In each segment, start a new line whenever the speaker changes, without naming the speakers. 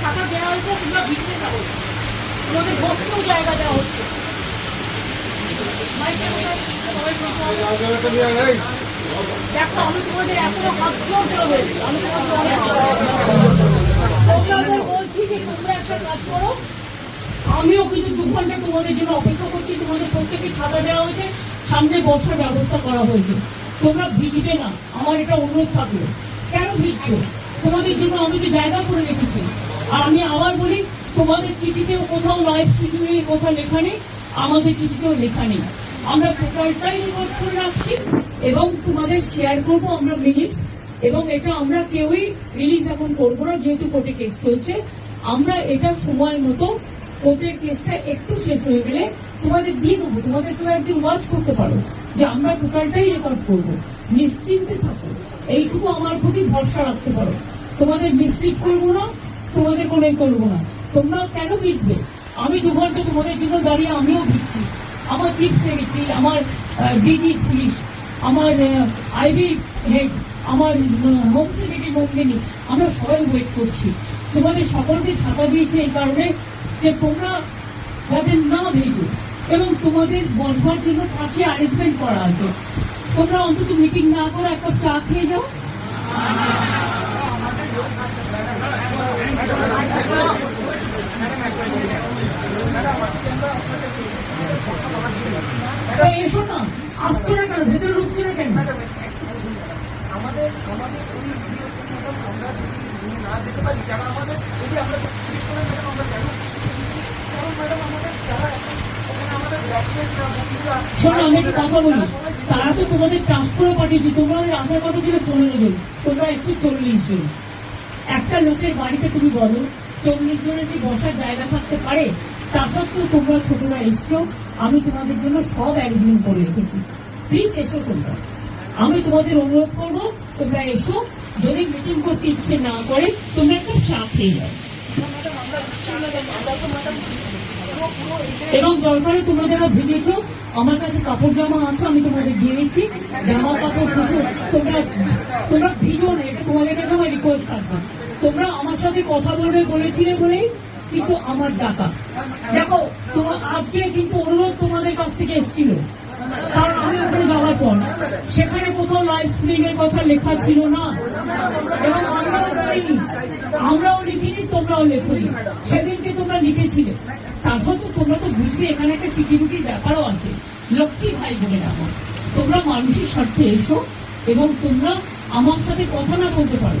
ছাতা দেওয়া হয়েছে, তোমরা ভিড়তে যাব। তোমাদের বসতেও জায়গা দেওয়া হচ্ছে। দেখো, আমি তোমাদের এখনও হাতজোর দেওয়া আমি তোমাদের বলছি যে, তোমরা একটা কাজ করো। আমিও কিন্তু দু ঘণ্টা তোমাদের জন্য অপেক্ষা করছি। তোমাদের প্রত্যেকে ছাতা দেওয়া হয়েছে। সামনে বসার ব্যবস্থা করা হয়েছে। তোমরা ভিজবে না। আমার এটা অনুরোধ থাকল। কেন ভিজছো? তোমাদের জন্য আমি তো জায়গা করে রেখেছি। আর আমি আবার বলি, তোমাদের চিঠিতেও কোথাও লাইভ শিডিউলের কথা লেখা নেই, আমাদের চিঠিতেও লেখা নেই। আমরা টোটালটাই রেকর্ড করে রাখছি এবং তোমাদের শেয়ার করব আমরা মিনিটস এবং এটা আমরা কেউই রিলিজ এখন করব না, যেহেতু কোর্টে কেস চলছে। আমরা এটা সময় মতো কোর্টের কেসটা একটু শেষ হয়ে গেলে তোমাদের দিয়ে দেবো, তোমাদের তো একদিন ওয়াচ করতে পারো যে আমরা টোটালটাই রেকর্ড করব। নিশ্চিন্তে থাকো। এইটুকু আমার প্রতি ভরসা রাখতে পারো। তোমাদের মিসলিড করব না তোমাদের কোনো এ করব না। তোমরা কেন বিটবে আমি দু ঘণ্টা তোমাদের জন্য দাঁড়িয়ে আমিও ভিড়ছি আমার চিফ সেক্রেটারি, আমার ডিজি পুলিশ, আমার আইবি হেড, আমার হোম সেক্রেটারি মন্দিনী আমরা সবাই ওয়েট করছি। তোমাদের সকলকে ছাপা দিয়েছে এই কারণে যে তোমরা যাতে না ভেজো এবং তোমাদের বসবার জন্য পাশে অ্যারেঞ্জমেন্ট করা আছে। তোমরা অন্তত মিটিং না করে একটা চা খেয়ে যাও। এসো না। আসছো না কেন? ভেতরে ঢুকছো না কেন?
আমাদের আমাদের ওই আমরা যদি না যেতে পারি যারা আমাদের যদি আমরা জিজ্ঞেস করেন ম্যাডাম আমরা কেন দিচ্ছি? কারণ ম্যাডাম আমাদের যারা এখন ওখানে আমাদের ব্যাটসম্যানরা বন্ধুরা
শোনো আমি একটা কথা বলি। তারা তো তোমাদের ট্রাস্ট করে পাঠিয়েছে। তোমাদের আসার কথা ছিল পনেরো জন। তোমরা এসছো চল্লিশ জন। একটা লোকের বাড়িতে তুমি বলো, চল্লিশ জনের কি বসার জায়গা থাকতে পারে? তা সত্ত্বেও তোমরা ছোটরা এসছো, আমি তোমাদের জন্য সব অ্যারেঞ্জমেন্ট করে রেখেছি। প্লিজ এসো তোমরা। আমি তোমাদের অনুরোধ করব, তোমরা এসো। যদি মিটিং করতে ইচ্ছে না করে, তোমরা একটা চা খেয়ে যাও এবং দরকারে তোমরা যারা ভিজেছো, আমার কাছে কাপড় জামা আছে, আমি তোমাদের দিয়ে দিচ্ছি। জামা কাপড় প্রচুর তোমরা তোমরা ভিজো না, এটা তোমাদের কাছে আমার রিকোয়েস্ট থাকবে। তোমরা আমার সাথে কথা বলবে বলেছিলে বলেই কিন্তু আমার ডাকা। দেখো তোমার আজকে কিন্তু অনুরোধ তোমাদের কাছ থেকে এসেছিল। কারণ আমি ওখানে যাওয়ার পর সেখানে কোথাও লাইভ স্ক্রিন এর কথা লেখা ছিল না। এবং আমরাও করিনি আমরাও লিখিনি, তোমরাও লেখনি। সেদিনকে তোমরা লিখেছিলে। তার সত্ত্বেও তোমরা তো বুঝবে, এখানে একটা সিকিউরিটির ব্যাপারও আছে। লক্ষ্মী ভাই বলে আমার তোমরা মানুষের স্বার্থে এসো এবং তোমরা আমার সাথে কথা না বলতে পারো।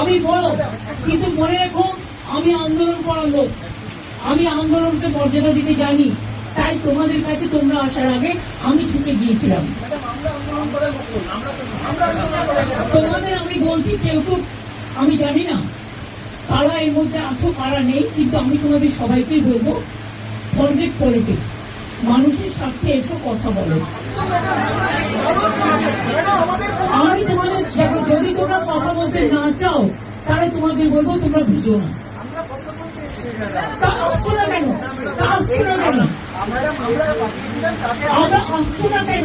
আমি বড়, কিন্তু মনে রেখো, আমি আন্দোলন করার লোক। আমি আন্দোলনকে মর্যাদা দিতে জানি তাই তোমাদের কাছে তোমরা আসার আগে আমি ছুটে গিয়েছিলাম। তোমাদের আমি বলছি, কেউ আমি জানি না কারা এর মধ্যে আছো, কারা নেই, কিন্তু আমি তোমাদের সবাইকেই বলব ফরগেট পলিটিক্স মানুষের স্বার্থে এসো কথা বলো। আমি তোমাদের যদি তোমরা কথা বলতে না চাও, তাহলে তোমাদের বলব তোমরা ভিজো না। না কেন?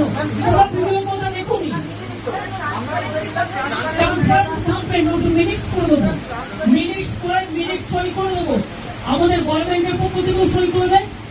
আমাদের গভর্নমেন্টের পক্ষ থেকেও সই করবে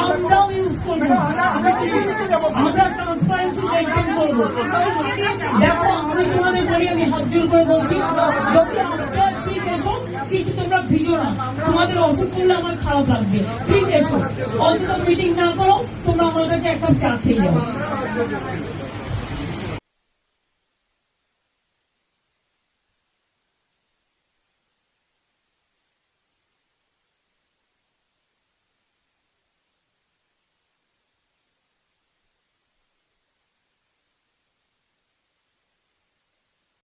আমরাও ইউজ করব। আমরা ট্রান্সপারেন্সি মেনটেন করব। দেখো আমি তোমাদের বলি আমি হাত জোর করে বলছি যদি আসতে প্লিজ এসো কিন্তু তোমরা ভিজো না। তোমাদের অসুখ করলে আমার খারাপ লাগবে। প্লিজ এসো। অন্তত মিটিং না করো তোমরা আমার কাছে এক কাপ চা খেয়ে যাও।